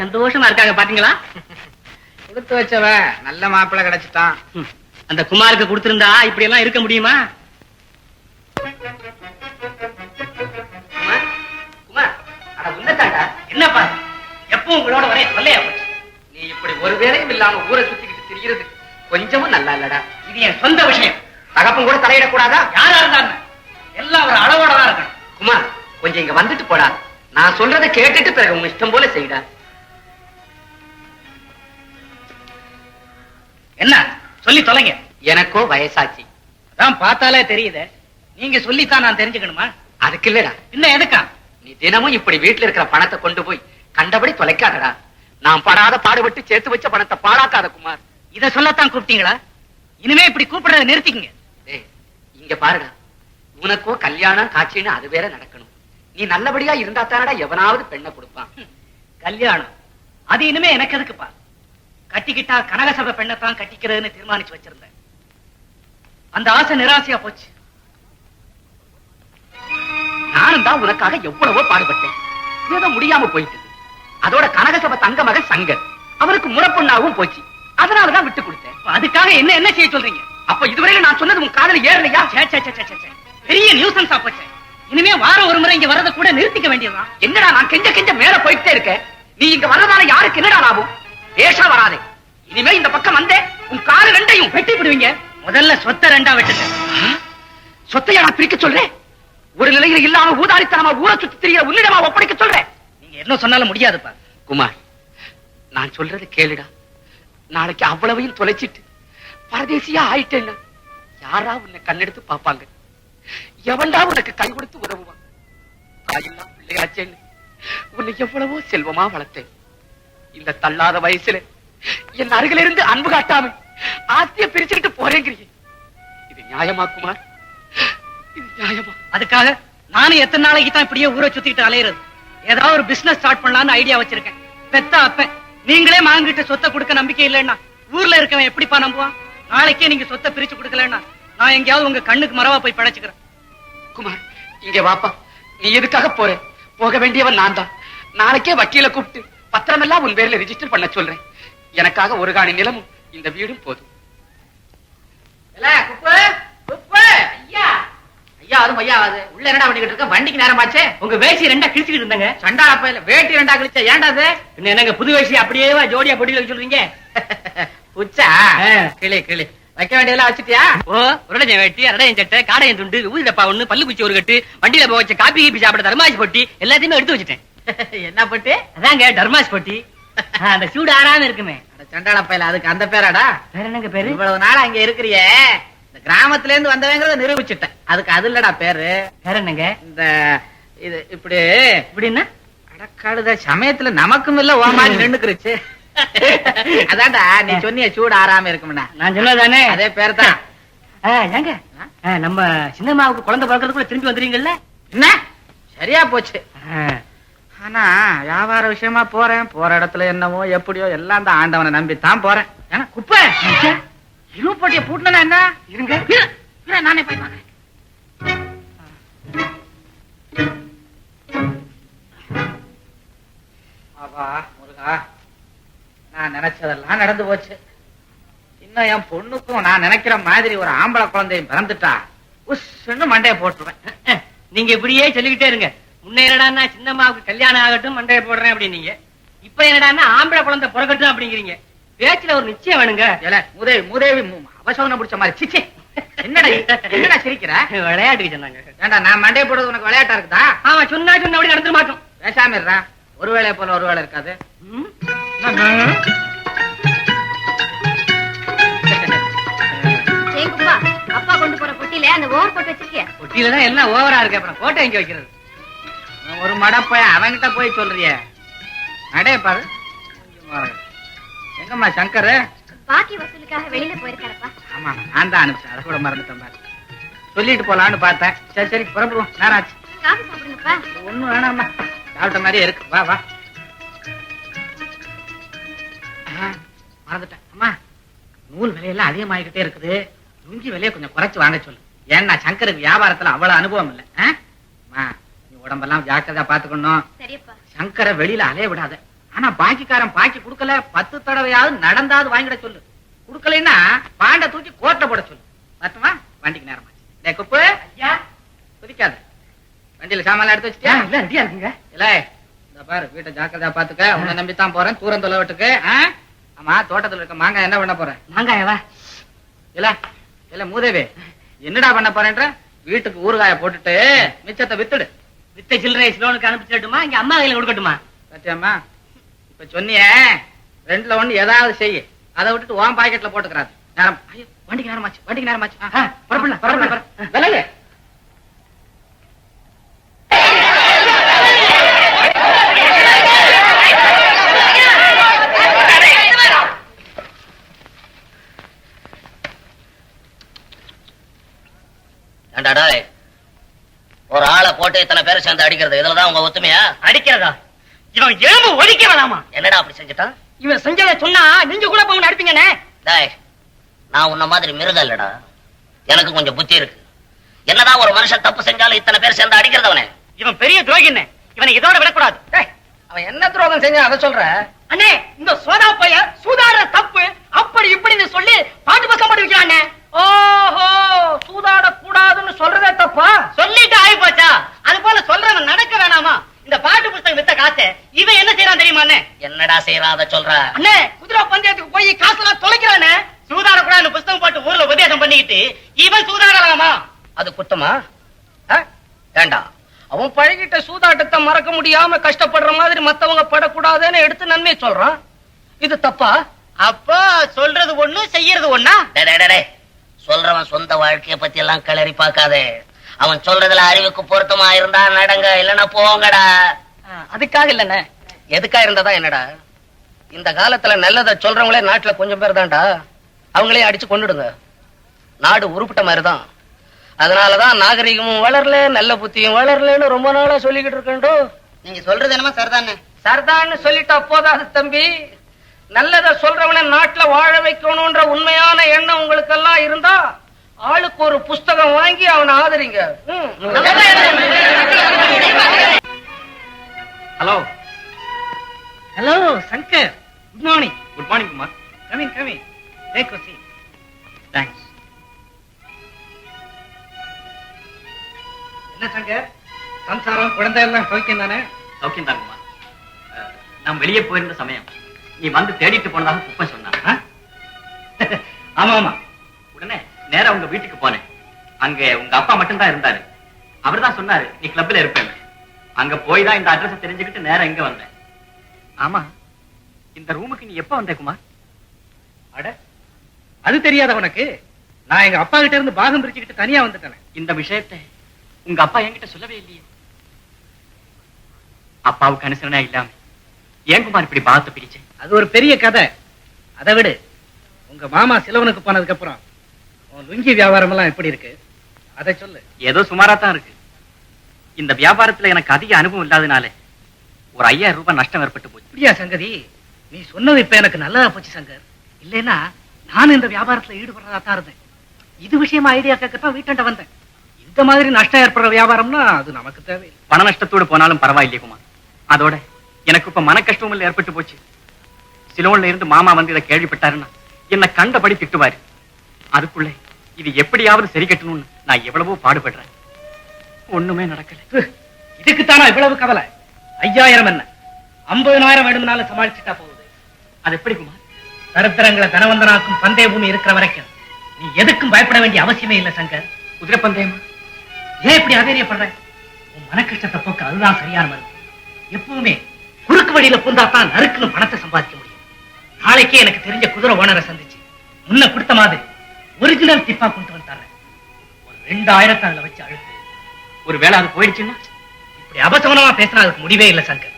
சந்தோஷமா இருக்காங்க பாத்தீங்களா? கொடுத்து வச்சவன் நல்ல மாப்பிள்ளை கிடைச்சிட்டான். அந்த குமாருக்கு கொடுத்திருந்தா இப்படி எல்லாம் இருக்க முடியுமா. என்னப்பா எப்பவும் உங்களோட வரே சொல்லையா நீ இப்படி ஒரு வேலையும் இல்லாம ஊரை சுத்திக்கிட்டு திரிகிறது கொஞ்சமும் நல்லா இல்லடா. இது என் சொந்த விஷயம். தகப்பன் கூட தலையிடக்கூடாதா? யாரா இருந்தாங்க எல்லாம் ஒரு அளவோட தான் இருக்கணும். குமார் கொஞ்சம் இங்க வந்துட்டு போடா. நான் சொல்றதை கேட்டுட்டு பிறகு உங்க இஷ்டம் போல செய்டா. என்ன? சொல்லி தொலைங்க. எனக்கோ வயசாச்சு. அதான் பார்த்தாலே தெரியுதே. நீங்க சொல்லித்தான் நான் தெரிஞ்சுக்கணுமா? அதுக்கு இல்லடா. இன்னும் எதுக்கா? நீ தினமும் இப்படி வீட்டுல இருக்கிற பணத்தை கொண்டு போய் கண்டபடி தொலைக்காதடா. நான் படாத பாடுபட்டு சேர்த்து வச்ச பணத்தை பாழாக்காத குமார். இத சொல்லத்தான் கூப்பிட்டீங்களா? இனிமே இப்படி கூப்பிடுறத நிறுத்திக்கங்க. இங்க பாருடா. உனக்கோ கல்யாணம் காட்சின்னு அது வேற நடக்கணும். நீ நல்லபடியா இருந்தா தானடா எவனாவது பெண்ணை கொடுப்பான். கல்யாணம். அது இனிமே எனக்கு எதுக்குப்பா? கட்டிக்கிட்டா கனகசபை பெண்ணைத்தான் கட்டிக்கிறதுன்னு தீர்மானிச்சு வச்சிருந்தேன். அந்த ஆசை நிராசையா போச்சு. நானும் தான் உனக்காக எவ்வளவோ பாடுபட்டேன். ஏதோ முடியாம போயிட்டு அதோட கனகசபை தங்க மகன் சங்கர். அவருக்கு முறப்பொண்ணாவும் போச்சு. அதனாலதான் விட்டு கொடுத்தேன். அதுக்காக என்ன என்ன செய்ய சொல்றீங்க? அப்ப இதுவரையில நான் சொன்னது உன் காதல ஏறலையா. பெரிய நியூசன்ஸா போச்சு. இனிமே வாரம் ஒரு முறை இங்க வரத கூட நிறுத்திக்க வேண்டியதுதான். என்னடா நான் கெஞ்ச கெஞ்ச மேல போயிட்டே இருக்கேன்? நீ இங்க வர்றதால யாருக்கு என்னடா லாபம்? பேஷா வராதே. இனிமே இந்த பக்கம் வந்தே உன் கால ரெண்டையும் வெட்டி விடுவீங்க. முதல்ல சொத்தை ரெண்டா வெட்டுங்க. சொத்தையா நான் பிரிக்க சொல்றேன் ஒரு நிலையில இல்லாம ஊதாரித்தனமா ஊரை சுத்தி தெரியற உன்னிடமா ஒப்படைக்க சொல்றேன் நீங்க என்ன சொன்னாலும் முடியாதுப்பா. குமார் நான் சொல்றது கேளுடா. நாளைக்கு அவ்வளவையும் தொலைச்சிட்டு பரதேசியா ஆயிட்டேன்னா யாரா உன்னை கண்ணெடுத்து பாப்பாங்க எவன்டா உனக்கு கை கொடுத்து உதவுவான்? தாயில்லா பிள்ளையாச்சேன்னு உன்னை எவ்வளவோ செல்வமா வளர்த்தேன். இந்த தள்ளாத வயசுல என் அருகில இருந்து அன்பு காட்டாம ஆஸ்திய பிரிச்சுக்கிட்டு போறேங்கிறீங்க இது நியாயமா குமார்? இது நியாயமா? அதுக்காக நானும் எத்தனை நாளைக்கு தான் இப்படியே ஊரை சுத்திட்டு அலையிறது? ஏதாவது ஒரு பிசினஸ் ஸ்டார்ட் பண்ணலாம்னு ஐடியா வச்சிருக்கேன். பெத்த அப்பன் நீங்களே மாங்கிட்ட சொத்தை கொடுக்க நம்பிக்கை இல்லைன்னா ஊர்ல இருக்கவன் எப்படிப்பா நம்புவான்? நாளைக்கே நீங்க சொத்தை பிரிச்சு கொடுக்கலன்னா நான் எங்கேயாவது உங்க கண்ணுக்கு மரவா போய் படைச்சுக்கிறேன் குமார் இங்க வாப்பா. நீ எதுக்காக போற? போக வேண்டியவன் நான் தான். நாளைக்கே வக்கீல கூப்பிட்டு பத்திரமெல்லாம் உன் பேர்ல ரெஜிஸ்டர் பண்ண சொல்றேன். எனக்காக ஒரு காணி நிலமும் இந்த வீடும் போதும். உள்ள என்னடா பண்ணிக்கிட்டு இருக்க? வண்டிக்கு நேரமாச்சே? உங்க வேசி ரெண்டா கிழிச்சுக்கிட்டு இருந்தாங்க. சண்டா அப்ப வேட்டி ரெண்டா கழிச்சா ஏன்டா அது? பின்ன என்னங்க புது வேசி அப்படியே ஜோடியா பொடியில சொல்றீங்க? புச்சா? ஆ. கிளி கிளி. வைக்க வேண்டியதெல்லாம் வச்சுட்டியா? ஓ உருளைஞ்ச வெட்டி அரடையன் சட்டை காடையன் துண்டு ஊதி டப்பா ஒண்ணு பல்லு குச்சி ஒரு கட்டு வண்டியில போக வச்ச காப்பி கீப்பி சாப்பிட தர்மாஸ் பொட்டி எல்லாத்தையுமே எடுத்து வச்சுட்டேன். என்ன பட்டு? அதாங்க தர்மாஸ் பொட்டி. அந்த சூடு ஆறாம இருக்குமே சண்டாள பையல அதுக்கு அந்த பேராடா? வேற என்னங்க பேரு? இவ்வளவு நாள் அங்க இருக்கிறியே. இந்த கிராமத்துல இருந்து வந்தவங்கிறத நிரூபிச்சுட்டேன். அதுக்கு அது இல்லடா பேரு. வேற என்னங்க? இந்த இது இப்படி. இப்படின்னா அடக்காடுத சமயத்துல நமக்கும் இல்ல ஓ மாதிரி நின்னுக்குருச்சு. அதான்டா நீ சொன்னிய சூடு ஆறாம இருக்கும்டா நான் சொன்னதானே அதே பேர் தான் ஏங்க? நம்ம சின்னம்மாவுக்கு குழந்தை பிறக்கிறதுக்குள்ள திரும்பி வந்துறீங்கல்ல என்ன? சரியா போச்சு. ஆனா வியாபார விஷயமா போறேன். போற இடத்துல என்னவோ எப்படியோ எல்லாம் தான் ஆண்டவனை நம்பித்தான் போறேன். ஏன்னா குப்பை! இரும்பு போட்டிய பூட்டினா என்ன? இருங்க. இரு, இரு, நானே போய் முருகா நான் நினைச்சதெல்லாம் நடந்து போச்சு. இன்னும் என் பொண்ணுக்கும் நான் நினைக்கிற மாதிரி ஒரு ஆம்பளை குழந்தையும் பிறந்துட்டா உஸ்ன்னு மண்டைய போட்டுருவேன். நீங்க இப்படியே சொல்லிக்கிட்டே இருங்க. முன்ன என்னடான்னா சின்னம்மாவுக்கு கல்யாணம் ஆகட்டும் மண்டைய போடுறேன் அப்படின்னீங்க. இப்ப என்னடான்னா ஆம்பளை குழந்தை பிறக்கட்டும் அப்படிங்கிறீங்க. பேச்சுல ஒரு நிச்சயம் வேணுங்க. ஏல மூதேவி மூதேவி அவசரம் பிடிச்ச மாதிரி. சிச்சி என்னடா இது? என்னடா சிரிக்கிற? விளையாட்டுக்கு சொன்னாங்க. ஏண்டா நான் மண்டைய போடுறது உனக்கு விளையாட்டா இருக்குதா? ஆமா சொன்னா சொன்னபடி நடந்துட மாட்டோம். பேசாம இருடா. ஒரு வேளை போல ஒரு வேளை இருக்காது. அப்பா கொண்டு போற பொட்டியில அந்த ஓவர் போட்டு வச்சிருக்கிய? பொட்டியில தான் எல்லாம் ஓவரா இருக்கு. அப்புறம் கோட்டை எங்க வைக்கிறது? ஒரு மடப்பைய அவன்கிட்ட போய் சொல்றியே. நடைய பாரு. எங்கம்மா சங்கர்? பாக்கி வசூலுக்காக வெளியில போயிருக்காரப்பா. ஆமா நான் தான் அனுப்பிச்சேன். அதை கூட மறந்துட்டேன் பாரு. சொல்லிட்டு போலான்னு பார்த்தேன். சரி சரி புறப்படுவோம் நேரம் ஆச்சு. காபி சாப்பிடுங்கப்பா. ஒண்ணும் வேணாம்மா. சாப்பிட்ட மாதிரியே இருக்கு. வா வா. மறந்துட்டேன். அம்மா நூல் விலையெல்லாம் அதிகமாகிக்கிட்டே இருக்குது. லுங்கி விலையை கொஞ்சம் குறைச்சு வாங்க சொல்லு. ஏன்னா சங்கருக்கு வியாபாரத்துல அவ்வளவு அனுபவம் இல்லை. உடம்பெல்லாம் ஜாக்கிரதா பாத்துக்கணும். சரியப்பா சங்கரை வெளியில அலைய விடாத. ஆனா பாக்கிக்காரன் பாக்கி கொடுக்கல பத்து தடவையாவது நடந்தாவது வாங்கிட சொல்லு. கொடுக்கலைன்னா பாண்ட தூக்கி கோட்டை போட சொல்லு. வரட்டுமா? வண்டிக்கு டேய் குப்பு. குதிக்காத. வண்டியில சாமான் எடுத்து வச்சிட்டியா? இல்ல ரெடியா இருக்குங்க. இல்ல இந்த பாரு வீட்டை ஜாக்கிரதையா பாத்துக்க. உன்னை நம்பி தான் போறேன். தூரம் தொலை விட்டுக்கு. ஆ? ஆமா தோட்டத்துல இருக்க மாங்காய் என்ன பண்ண போறேன் மாங்காயவா? இல்ல இல்ல மூதேவி. என்னடா பண்ண போறேன்ற? வீட்டுக்கு ஊறுகாய போட்டுட்டு மிச்சத்தை வித்துடு. வித்த சில்லறை லோனுக்கு அனுப்பிச்சிட்டுமா இங்க அம்மா கையில கொடுக்கட்டுமா? சத்தியம்மா இப்ப சொன்னியே ரெண்டுல ஒண்ணு ஏதாவது செய்ய அதை விட்டுட்டு உன் பாக்கெட்ல போட்டுக்கிறாது. நேரம். வண்டிக்கு நேரமாச்சு வண்டிக்கு நேரமாச்சு புறப்படலாம், புறப்படலாம், புறப்படலாம். விலகு. ஏண்டா டேய், ஒரு ஆளை போட்டு இத்தனை பேரை சேர்ந்து அடிக்கிறது. இதுலதான் உங்க ஒத்துமையா? அடிக்கிறதா? இவன் எலும்பு ஒடிக்க வேணாமா? என்னடா அப்படி செஞ்சுட்டான்? இவன் செஞ்சதை சொன்னா நீங்க கூட போங்க அடிப்பீங்கண்ணே. டேய் நான் உன்ன மாதிரி மிருகம் இல்லடா. எனக்கு கொஞ்சம் புத்தி இருக்கு. என்னதான் ஒரு மனுஷன் தப்பு செஞ்சாலும் இத்தனை பேர் சேர்ந்து அடிக்கிறது அவனே இவன் பெரிய துரோகின்னு இவனை இதோட விடக்கூடாது. அவன் என்ன துரோகம் செஞ்சா அதை சொல்ற. அண்ணே இந்த சோதா பைய சூதாடுற தப்பு அப்படி இப்படின்னு சொல்லி பாட்டு பக்கம் போட்டு வைக்கிறானே. ஓஹோ சூதாட கூடாதுன்னு சொல்றதே தப்பா? சொல்லிட்டு ஆகி போச்சா அது போல சொல்றவன் நடக்க வேணாமா? இந்த பாட்டு புத்தகம் வித்த காசு இவன் என்ன செய்யறான் தெரியுமா என்னடா செய்யறான் அதை சொல்ற? அண்ணே குதிரை பந்தயத்துக்கு போய் காசெல்லாம் தொலைக்கிறானே? சூதாட புஸ்தகம் போட்டு ஊர்ல உபதேசம் பண்ணிக்கிட்டு இவன் சூதாடலாமா? அது குத்தமா? ஏண்டா? அவன் பழகிட்ட சூதாட்டத்தை மறக்க முடியாம கஷ்டப்படுற மாதிரி மத்தவங்க படக்கூடாதுன்னு எடுத்து நன்மை சொல்றான். இது தப்பா? அப்போ சொல்றது ஒண்ணு செய்யறது ஒண்ணா. சொல்றவன் சொந்த வாழ்க்கைய பத்தி எல்லாம் கிளறி பார்க்காதே. அவன் சொல்றதுல அறிவுக்கு பொருத்தமா இருந்தா நடங்க இல்லன்னா போங்கடா. அதுக்காக இல்லண்ணே. எதுக்கா இருந்ததா என்னடா? இந்த காலத்துல நல்லதை சொல்றவங்களே நாட்டுல கொஞ்சம் பேர் தான்டா. அவங்களே அடிச்சு கொண்டுடுங்க நாடு உருப்பிட்ட மாதிரிதான். அதனாலதான் நாகரிகமும் வளரல நல்ல புத்தியும் வளரலன்னு ரொம்ப நாளா சொல்லிக்கிட்டு இருக்கேன்டோ. நீங்க சொல்றது என்னமா சரிதானே சரதான்னு சொல்லிட்டா போதாது தம்பி. நல்லத சொல்றவன நாட்டுல வாழ வைக்கணும்ன்ற உண்மையான எண்ணம் உங்களுக்கு எல்லாம் இருந்தா ஆளுக்கு ஒரு புஸ்தகம் வாங்கி அவனை ஆதரிங்க. Hello. Hello Shankar. Good morning good morning Kumar. Coming coming take C thanks என்ன சங்கர்? சம்சாரம் குழந்தை எல்லாம் சௌக்கியம் தானே? சௌக்கியம் தான் குமார். நான் வெளியே போயிருந்த சமயம் நீ வந்து தேடிட்டு போனதாக குப்பன் சொன்னான்? ஆமா ஆமா. உடனே நேரா உங்க வீட்டுக்கு போனேன். அங்க உங்க அப்பா மட்டும்தான் இருந்தாரு. அவர்தான் சொன்னாரு நீ கிளப்ல இருப்பேன் அங்க போய் தான் இந்த அட்ரஸ் தெரிஞ்சுக்கிட்டு நேரா இங்க வந்தேன். ஆமா இந்த ரூமுக்கு நீ எப்ப வந்த குமார்? அட அது தெரியாத உனக்கு. நான் எங்க அப்பா கிட்ட இருந்து பாகம் பிரிச்சுக்கிட்டு தனியா வந்துட்டேன். இந்த விஷயத்தை உங்க அப்பா என்கிட்ட சொல்லவே இல்லையே. அப்பாவுக்கு அனுசரணா இல்லாம ஏன் குமார் இப்படி பாகத்தை பிரிச்சேன் அது ஒரு பெரிய கதை. அதை விடு. உங்க மாமா சிலவனுக்கு போனதுக்கு அப்புறம் உன் லுங்கி வியாபாரம் எல்லாம் எப்படி இருக்கு? அதை சொல்லு. ஏதோ சுமாரா தான் இருக்கு. இந்த வியாபாரத்துல எனக்கு அதிக அனுபவம் இல்லாதனால ஒரு ஐயாயிரம் ரூபாய் நஷ்டம் ஏற்பட்டு போச்சு. இப்படியா சங்கதி? நீ சொன்னது இப்ப எனக்கு நல்லதா போச்சு சங்கர். இல்லைன்னா நானும் இந்த வியாபாரத்துல ஈடுபடுறதா தான் இருந்தேன். இது விஷயமா ஐடியா கேட்கத்தான் வீட்டாண்ட வந்தேன். இந்த மாதிரி நஷ்டம் ஏற்படுற வியாபாரம்னா அது நமக்கு தேவையில்லை. பண நஷ்டத்தோடு போனாலும் பரவாயில்லையே குமார். அதோட எனக்கு இப்ப மன கஷ்டமும் ஏற்பட்டு போச்சு. சிலோன்ல இருந்து மாமா வந்து இதை கேள்விப்பட்டாருன்னா என்ன கண்டபடி திட்டுவாரு. அதுக்குள்ளே இது எப்படியாவது சரி கட்டணும்னு நான் எவ்வளவோ பாடுபடுறேன். ஒண்ணுமே நடக்கல. இதுக்குத்தானா இவ்வளவு கவலை? ஐயாயிரம் என்ன? ஐம்பதுனாயிரம் வேணும்னாலும் சமாளிச்சுட்டா போகுது. அது எப்படி குமார்? தரித்திரங்களை தனவந்தனாக்கும் பந்தய பூமி இருக்கிற வரைக்கும் நீ எதுக்கும் பயப்பட வேண்டிய அவசியமே இல்லை சங்கர். குதிரை பந்தயமா? ஏன் இப்படி ஆதரியப்படுற உன் மன கஷ்டத்தை போக்க அதுதான் சரியான மருந்து. எப்பவுமே குறுக்கு வழியில புந்தா தான் நறுக்குன்னு பணத்தை சம்பாதிக்க முடியும். நாளைக்கே எனக்கு தெரிஞ்ச குதிரை ஓனரை சந்திச்சு. முன்ன கொடுத்த மாதிரி ஒரிஜினல் டிப்பா கொண்டு வந்தாரு. தர்றேன் ஒரு ரெண்டாயிரத்தை அதுல வச்சு அழுத்து. ஒரு வேளை அது போயிடுச்சுன்னா இப்படி அபசமனமா பேசினா அதுக்கு முடிவே இல்லை சங்கர்.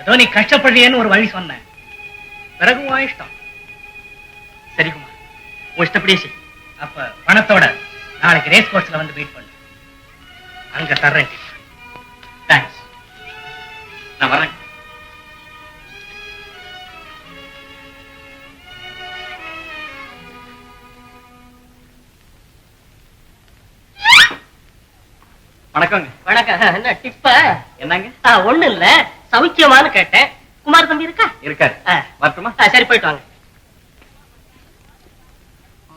ஏதோ நீ கஷ்டப்படுறியன்னு ஒரு வழி சொன்னேன் பிறகு உன் இஷ்டம். சரி குமார் உன் இஷ்டப்படியே செய். அப்ப பணத்தோட நாளைக்கு ரேஸ் கோர்ஸ்ல வந்து மீட் பண்ணு. அங்க தர்றேன் தேங்க்ஸ் நான் வரேன். வணக்கங்க. வணக்கம். என்ன டிப்ப? என்னங்க? ஒண்ணு இல்ல. சௌக்கியமான்னு கேட்டேன். குமார் தம்பி இருக்கா? இருக்காரு. வரட்டுமா? சரி போயிட்டு வாங்க.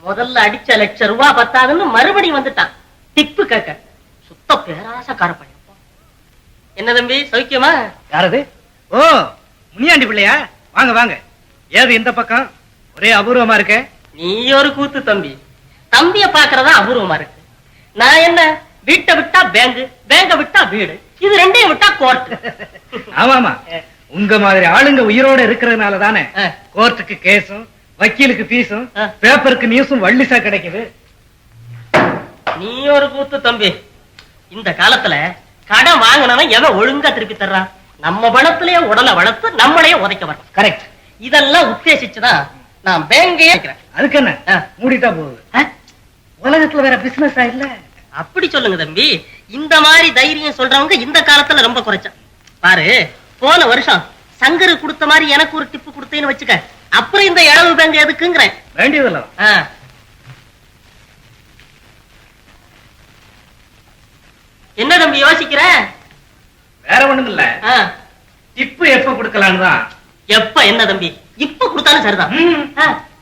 முதல்ல அடிச்ச லட்சம் ரூபாய் பத்தாதுன்னு மறுபடியும் வந்துட்டான். டிப்பு கேட்க சுத்த பேராசக்கார பையன். என்ன தம்பி சௌக்கியமா? யாரது? ஓ முனியாண்டி பிள்ளையா? வாங்க வாங்க. ஏது இந்த பக்கம்? ஒரே அபூர்வமா இருக்க. நீ ஒரு கூத்து தம்பி. தம்பிய பாக்குறதா அபூர்வமா இருக்கு. நான் என்ன? வீட்டை விட்டா பேங்க் பேங்க விட்டா வீடு. இது ரெண்டையும் விட்டா கோர்ட் ஆமாமா. உங்க மாதிரி ஆளுங்க உயிரோட இருக்கிறதுனால தானே. கோர்ட்டுக்கு கேஸும் வக்கீலுக்கு ஃபீஸும் ஆ. பேப்பருக்கு நியூஸும் வள்ளிசா கிடைக்குது. நீ ஒரு கூத்து தம்பி. இந்த காலத்துல கடன் வாங்கினவன் எவன் ஒழுங்கா திருப்பி தர்றான் நம்ம பணத்திலேயே உடலை வளர்த்து நம்மளையே உதைக்க வரோம் கரெக்ட் இதெல்லாம் உத்தேசிச்சுதான் நான் பேங்கே அதுக்கு என்ன. மூடிட்டா போகுது? உலகத்துல வேற பிசினஸ் இல்ல? அப்படி சொல்லுங்க தம்பி. இந்த மாதிரி தைரியம் சொல்றவங்க இந்த காலத்துல ரொம்ப குறைச்சா. பாரு போன வருஷம் சங்கரு கொடுத்த மாதிரி எனக்கு ஒரு டிப்பு கொடுத்தேன்னு வச்சுக்க அப்புறம் இந்த இளவு பேங்க் எதுக்குங்கிறேன். வேண்டியதில்ல. என்ன தம்பி யோசிக்கிற? வேற ஒண்ணும் இல்ல. டிப்பு எப்ப கொடுக்கலான்னு தான். எப்ப என்ன தம்பி? இப்ப கொடுத்தாலும் சரிதான்.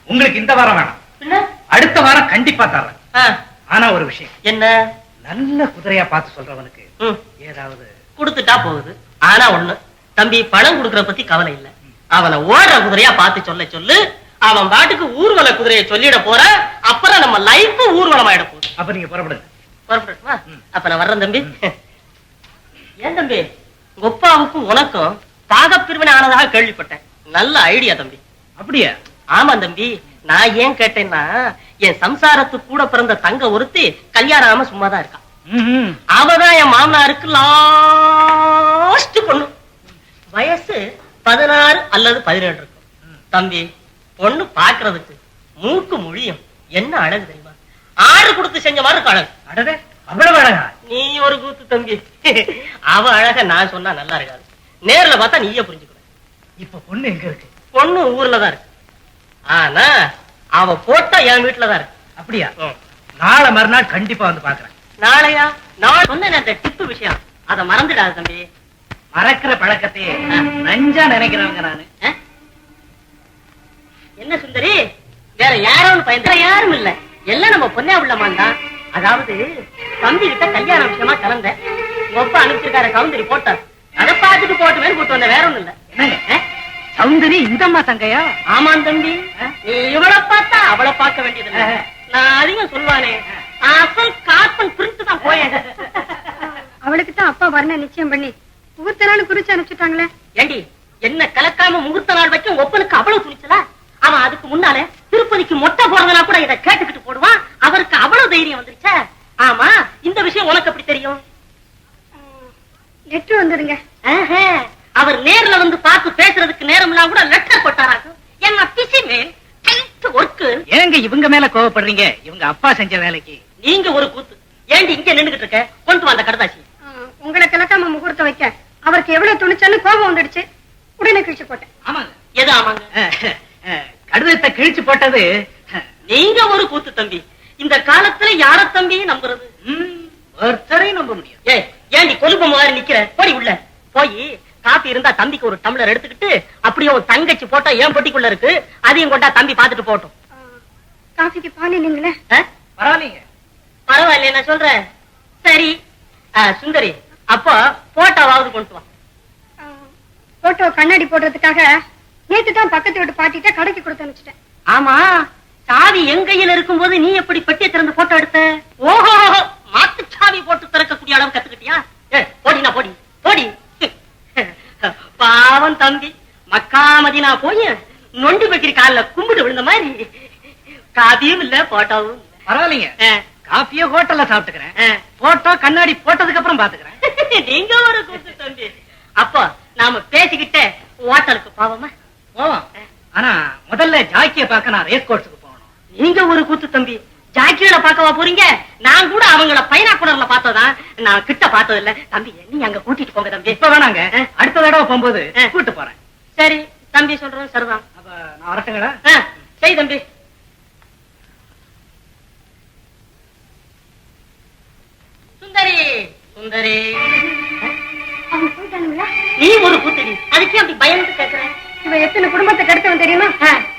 உங்களுக்கு இந்த வாரம் வேணாம்? அடுத்த வாரம் கண்டிப்பா தர்றேன் ஆ. ஆனா ஒரு விஷயம். என்ன? நல்ல குதிரையா பார்த்து சொல்றவனுக்கு. ஏதாவது கொடுத்துட்டா போகுது. ஆனா ஒண்ணு தம்பி பணம் கொடுக்கற பத்தி கவலை இல்ல. அவனை ஓடுற குதிரையா பார்த்து சொல்ல சொல்லு. அவன் பாட்டுக்கு ஊர்வல குதிரையை சொல்லிட போற. அப்புறம் நம்ம லைஃப் ஊர்வலம் ஆயிட போகுது. அப்ப நீங்க புறப்படுங்க புறப்படட்டுமா அப்ப நான் வர்றேன் தம்பி. ஏன் தம்பி? உங்க அப்பாவுக்கும் உனக்கும் பாகப்பிரிவினை ஆனதாக கேள்விப்பட்டேன். நல்ல ஐடியா தம்பி. அப்படியா? ஆமா தம்பி. நான் ஏன் கேட்டேன்னா என் சம்சாரத்து கூட பிறந்த தங்க ஒருத்தி கல்யாணம் சும்மாதான் இருக்கா. அவதான் என் மாமனாருக்கு லாஸ்ட் பொண்ணு. வயசு பதினாறு அல்லது பதினேழு இருக்கும். தம்பி பொண்ணு பாக்குறதுக்கு மூக்கு மொழியும். என்ன அழகு தெரியுமா? ஆறு கொடுத்து செஞ்ச மாதிரி அழகு. அடடே அவ்வளவு அழகா? நீ ஒரு கூத்து தம்பி. அவ அழக நான் சொன்னா நல்லா இருக்காது. நேர்ல பார்த்தா நீயே புரிஞ்சுக்கணும். இப்ப பொண்ணு எங்க இருக்கு? பொண்ணு ஊர்ல தான் இருக்கு. ஆனா அவ போட்டோ என் வீட்டுல தான் இருக்கு. அப்படியா. நாளை மறுநாள் கண்டிப்பா வந்து பாக்குறேன் நாளையா? நான் சொன்னேன் அந்த டிப்பு விஷயம். அத மறந்துடாத தம்பி. மறக்கிற பழக்கத்தையே நஞ்சா நினைக்கிறவங்க நானு? என்ன சுந்தரி? வேற யாரும் பயந்து யாரும் இல்ல. எல்லாம் நம்ம பொண்ணே உள்ளமான் தான். அதாவது தம்பி கிட்ட கல்யாண விஷயமா கலந்தேன் உங்க அப்பா அனுப்பிச்சிருக்காரு கவுந்தரி போட்டார் அதை பார்த்துட்டு போட்டுமே கூட்டு வந்த வேற ஒண்ணும் இல்ல. என்னங்க? சௌந்தரி இந்தம்மா தங்கையா? ஆமாம் தம்பி. இவளை பார்த்தா அவளை பார்க்க வேண்டியது நான் அதிகம் சொல்வானே. அசல் கார்பன் பிரிண்ட் தான் போயேன். அவளுக்கு தான் அப்பா வரணும் நிச்சயம் பண்ணி. முகூர்த்த நாள் குறிச்சு அனுப்பிச்சுட்டாங்களே. ஏண்டி என்ன கலக்காம முகூர்த்த நாள் வைக்கும் ஒப்பனுக்கு அவ்வளவு துணிச்சலா? அவன் அதுக்கு முன்னாலே திருப்பதிக்கு மொட்டை போறதுனா கூட இதை கேட்டுக்கிட்டு போடுவான். அவருக்கு அவ்வளவு தைரியம் வந்துருச்சே. ஆமா இந்த விஷயம் உனக்கு எப்படி தெரியும்? லெட்டர் வந்துருங்க. ஆஹா, அவர் நேர்ல வந்து பார்த்து பேசுறதுக்கு நேரம் எல்லாம் கூட லெட்டர் போட்டாராக்கும் என்ன பிசி மேல் டைட் ஒர்க்கு ஏங்க இவங்க மேல கோவப்படுறீங்க? இவங்க அப்பா செஞ்ச வேலைக்கு. நீங்க ஒரு கூத்து. ஏண்டி இங்க நின்னுகிட்டு இருக்க? கொண்டு வந்த கடதாசி. உங்களை கிளக்காம முகூர்த்தம் வைக்க அவருக்கு எவ்வளவு துணிச்சல்னு கோபம் வந்துடுச்சு. உடனே கிழிச்சு போட்டேன். ஆமாங்க. எது ஆமாங்க? கடிதத்தை கிழிச்சு போட்டது நீங்க ஒரு கூத்து தம்பி இந்த காலத்துல யார தம்பி நம்புறது ம், ஒருத்தரையும் நம்ப முடியும் ஏய் ஏன் நீ கொழுப்பு மாதிரி நிக்கிற போடி உள்ள போய் காப்பி இருந்தா தம்பிக்கு ஒரு டம்ளர் எடுத்துக்கிட்டு அப்படியே உன் தங்கச்சி போட்டா ஏன் பொட்டிக்குள்ள இருக்கு? அதையும் கொண்டா தம்பி பாத்துட்டு போட்டும் காஃபிக்கு பால் இல்லைங்களே? பரவாயில்லைங்க. பரவாயில்ல நான் சொல்றேன். சரி. சுந்தரி அப்போ போட்டோவாவது கொண்டு வா. போட்டோ கண்ணாடி போடுறதுக்காக நேத்து தான் பக்கத்து வீட்டு பாட்டிட்ட கடைக்கு கொடுத்து அனுப்பிச்சிட்டேன் ஆமா சாவி என் கையில இருக்கும்போது நீ எப்படி பெட்டியை திறந்து போட்டோ எடுத்த? ஓஹோ மாத்து சாவி போட்டு திறக்கக்கூடிய அளவு கத்துக்கிட்டியா? ஏ போடினா போடி போடி. பாவம் தம்பி. மக்காமதினா போய் நொண்டி வைக்கிற கால்ல கும்பிட்டு விழுந்த மாதிரி. காபியும் இல்ல போட்டோவும். பரவாயில்லைங்க. ஆ, காப்பிய ஹோட்டல்ல சாப்பிட்டுக்கிறேன். போட்டோ கண்ணாடி போட்டதுக்கு அப்புறம் பாத்துக்கிறேன். நீங்க ஒரு கூத்து தம்பி. அப்போ நாம பேசிக்கிட்டே ஹோட்டலுக்கு போவோமா? போவோம். ஆனா முதல்ல ஜாக்கிய பார்க்க நான் ரேஸ் கோர்ஸுக்கு போகணும். நீங்க ஒரு கூத்து தம்பி. ஜாக்கியோட பார்க்கவா போறீங்க? நான் கூட அவங்கள பைனாக்குளர்ல பார்த்ததான் நான் கிட்ட பார்த்தது இல்ல தம்பி நீ அங்க கூட்டிட்டு போங்க தம்பி. இப்ப வேணாங்க. அடுத்த தடவை போகும்போது. கூட்டு போறேன். சரி தம்பி சொல்றேன் சரிதான். அப்ப நான் வரட்டுங்களா? சரி தம்பி. சுந்தரி சுந்தரி. நீ ஒரு கூத்தடி. அதுக்கே அப்படி பயந்து கேக்குறேன் இவன் எத்தனை குடும்பத்தை கெடுத்தவன் தெரியுமா?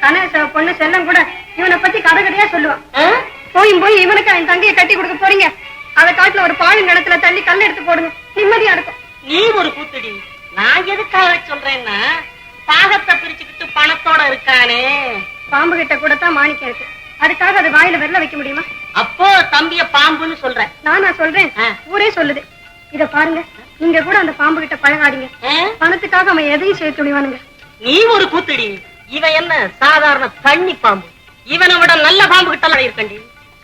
கணேச பொண்ணு செல்லம் கூட இவனை பத்தி கதை கதையா சொல்லுவான்? போயும் போய் இவனுக்கு என் தங்கையை கட்டி கொடுக்க போறீங்க. அதை காட்டுல ஒரு பாவி நிலத்துல தள்ளி கல் எடுத்து போடுங்க. நிம்மதியா இருக்கும். நீ ஒரு கூத்தடி. நான் எதுக்காக சொல்றேன்னா பாகத்தை பிரிச்சுக்கிட்டு பணத்தோட இருக்கானே. பாம்பு கிட்ட கூட தான் மாணிக்கம் இருக்கு. அதுக்காக அது வாயில வெள்ள வைக்க முடியுமா? அப்போ தம்பிய பாம்புன்னு சொல்றேன் நானா சொல்றேன். ஊரே சொல்லுது. இத பாருங்க. நீங்க கூட அந்த பாம்பு கிட்ட பழகாதீங்க. ஆ? பணத்துக்காக அவன் எதையும் செய்ய துணிவானுங்க நீ ஒரு கூத்தடி. இவன் என்ன சாதாரண தண்ணி பாம்பு. இவனை விட நல்ல பாம்பு கிட்ட இருக்கண்டி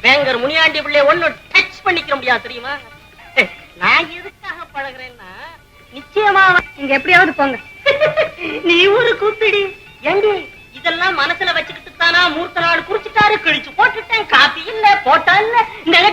வேங்கர் முனியாண்டி பிள்ளை ஒன்னும் டச் பண்ணிக்க முடியாது தெரியுமா? நான் எதுக்காக பழகுறேன்னா நிச்சயமா நீங்க எப்படியாவது போங்க. நீ ஒரு கூப்பிடி. ஏண்டி இதெல்லாம் மனசுல வச்சுக்கிட்டு தானா மூர்த்த நாள் குறிச்சிட்டாரு கிழிச்சு போட்டுட்டேன். காப்பி இல்ல போட்டா இல்ல நெகட்டிவ்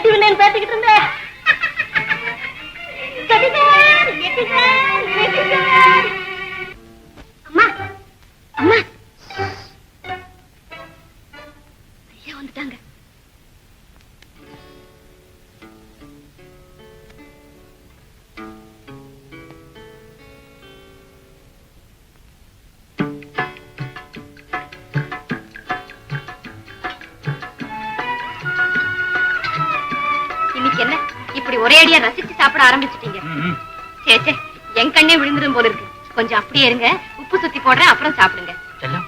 ஆரம்பிச்சிட்டீங்க சே சே என் கண்ணே விழுந்துடும் போல இருக்கு. கொஞ்சம் அப்படியே இருங்க. உப்பு சுத்தி போடுறேன் அப்புறம் சாப்பிடுங்க. செல்லம்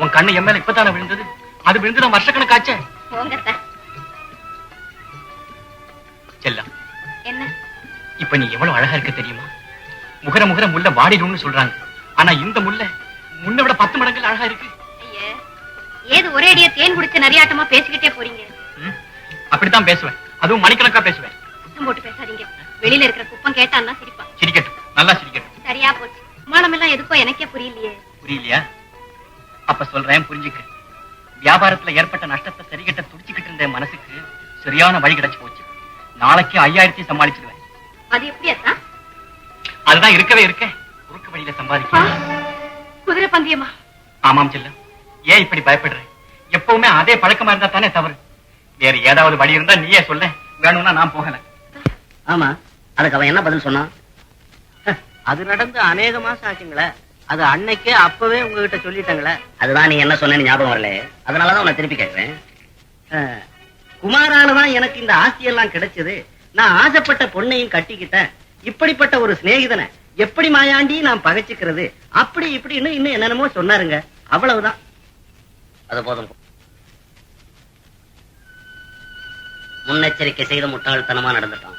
உன் கண்ணு என் மேல இப்பதானே விழுந்தது? அது விழுந்து நான் வருஷக்கணக்காச்சே. செல்லம் என்ன? இப்ப நீ எவ்வளவு அழகா இருக்க தெரியுமா? முகர முகர முல்ல வாடிடும்னு சொல்றாங்க. ஆனா இந்த முல்ல முன்ன விட பத்து மடங்கு அழகா இருக்கு. ஏது ஒரே அடியா தேன் குடிச்ச நரியாட்டமா பேசிக்கிட்டே போறீங்க? அப்படித்தான் பேசுவேன். அதுவும் மணிக்கணக்கா பேசுவேன். போட்டு பேசாதீங்க. வெளியில இருக்கிற குப்பம் கேட்டான்னா சிரிப்பான். சிரிக்கட்டும். நல்லா சிரிக்கட்டும். சரியா போச்சு. விமானம் எல்லாம் எதுக்கோ எனக்கே புரியலையே. புரியலையா? அப்ப சொல்றேன் புரிஞ்சுக்க. வியாபாரத்துல ஏற்பட்ட நஷ்டத்தை சரிகட்ட துடிச்சுக்கிட்டு இருந்த மனசுக்கு சரியான வழி கிடைச்சு போச்சு. நாளைக்கு ஐயாயிரத்தி சமாளிச்சிடுவேன் அது எப்படி அத்தா? அதுதான் இருக்கவே இருக்க. குறுக்கு வழியில சம்பாதிக்க. குதிரை பந்தயமா? ஆமாம் செல்லம். ஏன் இப்படி பயப்படுற? எப்பவுமே அதே பழக்கமா இருந்தா தானே தவறு. வேற ஏதாவது வழி இருந்தா நீயே சொல்ல வேணும்னா நான் போகல. ஆமா. அதுக்கு அவன் என்ன பதில் சொன்னான் அது நடந்து அநேக மாசம் ஆச்சுங்களே. அது அன்னைக்கே அப்பவே உங்ககிட்ட சொல்லிட்டாங்களே. அதுதான் நீ என்ன சொன்னேன்னு ஞாபகம் வரல. அதனாலதான் உன்னை திருப்பி கேட்கிறேன். அஹ், குமாராலதான் எனக்கு இந்த ஆஸ்தி எல்லாம் கிடைச்சது. நான் ஆசைப்பட்ட பொண்ணையும் கட்டிக்கிட்டேன். இப்படிப்பட்ட ஒரு சிநேகிதனை எப்படி மாயாண்டி நான் பகைச்சுக்கிறது? அப்படி இப்படின்னு இன்னும் என்னென்னமோ சொன்னாருங்க. அவ்வளவுதான். அது போதும். முன்னெச்சரிக்கை செய்த முட்டாள்தனமா நடந்துட்டான்.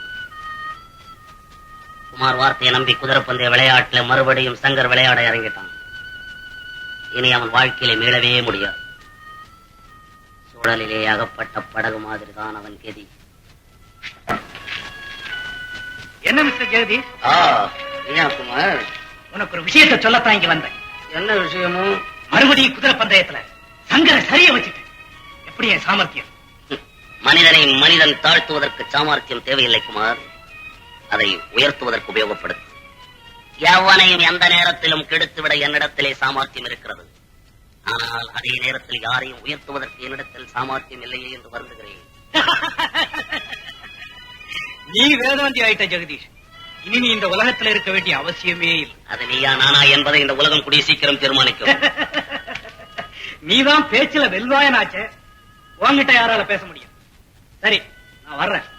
குமார் வார்த்தையை நம்பி குதிரைப்பந்தய விளையாட்டுல மறுபடியும் சங்கர் விளையாட இறங்கிட்டான். இனி அவன் வாழ்க்கையில மீளவே முடியாது. சுழலிலே அகப்பட்ட படகு மாதிரி தான் அவன் கெதி. என்ன மிஸ்டர் ஏன் குமார்? உனக்கு ஒரு விஷயத்தை சொல்லத்தான் இங்க வந்தேன். என்ன விஷயமும் மறுபடியும் குதிரை பந்தயத்துல சங்கரை சரிய வச்சுட்டேன் எப்படி என் சாமர்த்தியம்? மனிதனை மனிதன் தாழ்த்துவதற்கு சாமர்த்தியம் தேவையில்லை குமார். அதை உயர்த்துவதற்கு உபயோகப்படுத்து எவனையும் எந்த நேரத்திலும் கெடுத்துவிட என்னிடத்திலே சாமர்த்தியம் இருக்கிறது. ஆனால் அதே நேரத்தில் யாரையும் உயர்த்துவதற்கு என்னிடத்தில் சாமர்த்தியம் இல்லையே என்று வருந்துகிறேன். நீ வேதாந்தி ஆயிட்ட ஜெகதீஷ். இனி நீ இந்த உலகத்துல இருக்க வேண்டிய அவசியமே இல்லை. அது நீயா நானா என்பதை இந்த உலகம் கூடிய சீக்கிரம் தீர்மானிக்கும். நீதான் பேச்சுல வெல்வாயனாச்சே. உன்கிட்ட யாரால பேச முடியும்? சரி நான் வர்றேன்.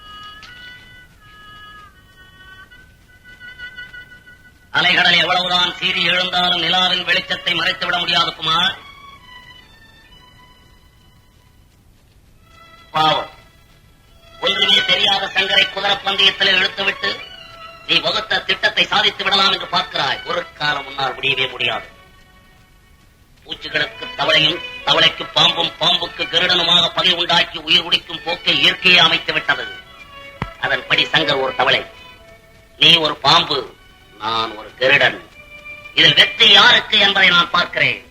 அலைகடல் எவ்வளவுதான் சீறி எழுந்தாலும் நிலாவின் வெளிச்சத்தை மறைத்து விட முடியாது குமார். பாவம். ஒன்றுமே தெரியாத சங்கரை குதிரை பந்தயத்தில் இழுத்துவிட்டு நீ வகுத்த திட்டத்தை சாதித்து விடலாம் என்று பார்க்கிறாய். ஒரு காலம் முன்னால் முடியவே முடியாது. பூச்சிகளுக்கு தவளையும் தவளைக்கு பாம்பும் பாம்புக்கு கருடனுமாக பகை உண்டாக்கி உயிர் குடிக்கும் போக்கை இயற்கையே அமைத்து விட்டது அதன்படி சங்கர் ஒரு தவளை நீ ஒரு பாம்பு நான் ஒரு கருடன் இதில் வெற்றி யாருக்கு என்பதை நான் பார்க்கிறேன்.